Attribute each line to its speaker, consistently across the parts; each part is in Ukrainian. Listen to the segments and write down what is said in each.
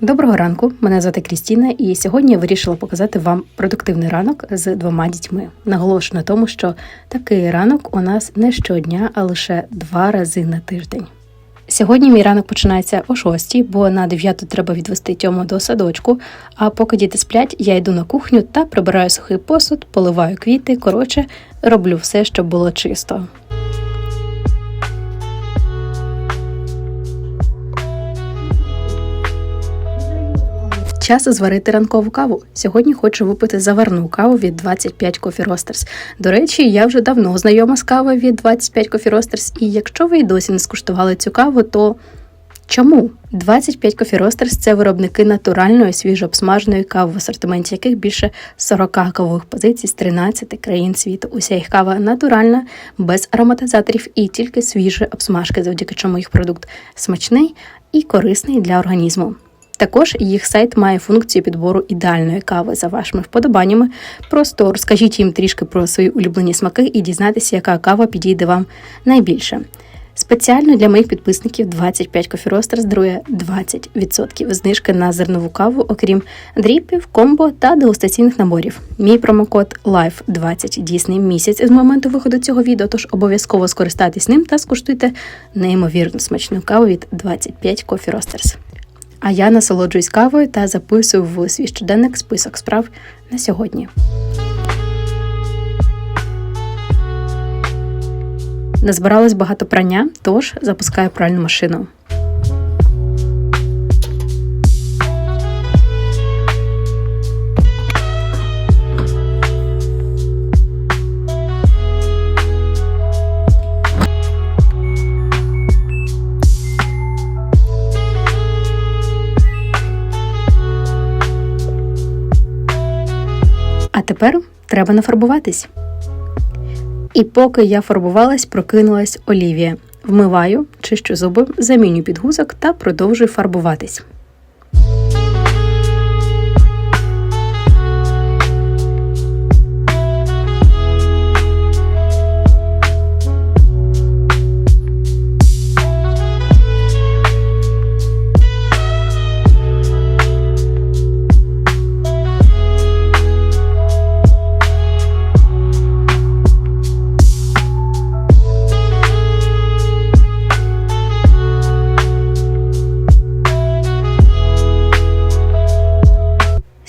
Speaker 1: Доброго ранку, мене звати Крістіна, і сьогодні я вирішила показати вам продуктивний ранок з двома дітьми. Наголошую на тому, що такий ранок у нас не щодня, а лише два рази на тиждень. Сьогодні мій ранок починається о 6, бо на 9 треба відвести Тьому до садочку. А поки діти сплять, я йду на кухню та прибираю сухий посуд, поливаю квіти. Коротше, роблю все, щоб було чисто. Час зварити ранкову каву. Сьогодні хочу випити заварну каву від 25 Coffee Roasters. До речі, я вже давно знайома з кавою від 25 Coffee Roasters, і якщо ви й досі не скуштували цю каву, то чому? 25 Coffee Roasters – це виробники натуральної свіжо обсмаженої кави, в асортименті яких більше 40 кавових позицій з 13 країн світу. Уся їх кава натуральна, без ароматизаторів і тільки свіжі обсмажки, завдяки чому їх продукт смачний і корисний для організму. Також їх сайт має функцію підбору ідеальної кави за вашими вподобаннями. Просто розкажіть їм трішки про свої улюблені смаки і дізнайтеся, яка кава підійде вам найбільше. Спеціально для моїх підписників 25 Coffee Roasters дарує 20% знижки на зернову каву, окрім дріпів, комбо та дегустаційних наборів. Мій промокод LIFE20 дійсний місяць з моменту виходу цього відео, тож обов'язково скористайтесь ним та скуштуйте неймовірно смачну каву від 25 Coffee Roasters. А я насолоджуюсь кавою та записую в свій щоденник список справ на сьогодні. Назбиралось багато прання, тож запускаю пральну машину. Тепер треба нафарбуватись. І поки я фарбувалась, прокинулась Олівія. Вмиваю, чищу зуби, заміню підгузок та продовжую фарбуватись.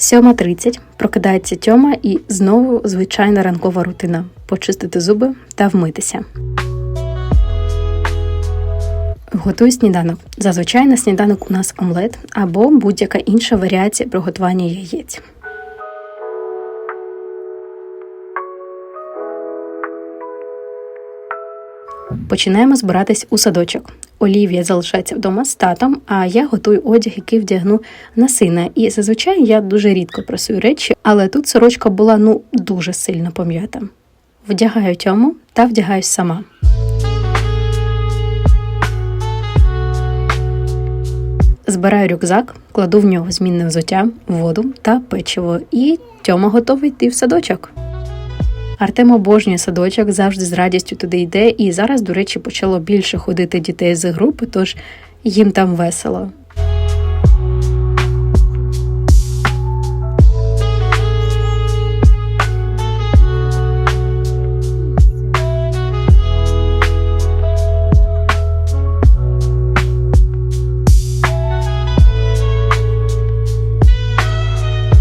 Speaker 1: Сьома тридцять прокидається Тьома і знову звичайна ранкова рутина почистити зуби та вмитися. Готую сніданок. Зазвичай на сніданок у нас омлет або будь-яка інша варіація приготування яєць. Починаємо збиратись у садочок. Олівія залишається вдома з татом, а я готую одяг, який вдягну на сина. І зазвичай я дуже рідко прасую речі, але тут сорочка була ну дуже сильно пом'ята. Вдягаю тьому та вдягаюсь сама. Збираю рюкзак, кладу в нього змінне взуття, воду та печиво, і Тьома готовий йти в садочок. Артем обожнює садочок, завжди з радістю туди йде, і зараз, до речі, почало більше ходити дітей з групи, тож їм там весело.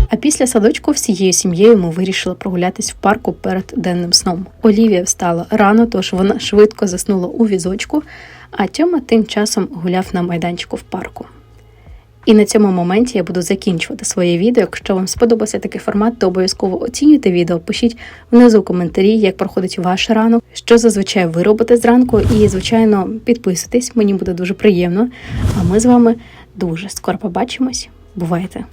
Speaker 1: А після садочку всією сім'єю ми вирішили прогулятись в парку перед денним сном. Олівія встала рано, тож вона швидко заснула у візочку, а Тьома тим часом гуляв на майданчику в парку. І на цьому моменті я буду закінчувати своє відео. Якщо вам сподобався такий формат, то обов'язково оцінюйте відео, пишіть внизу коментарі, як проходить ваш ранок, що зазвичай ви робите зранку. І, звичайно, підписуйтесь, мені буде дуже приємно. А ми з вами дуже скоро побачимось. Бувайте!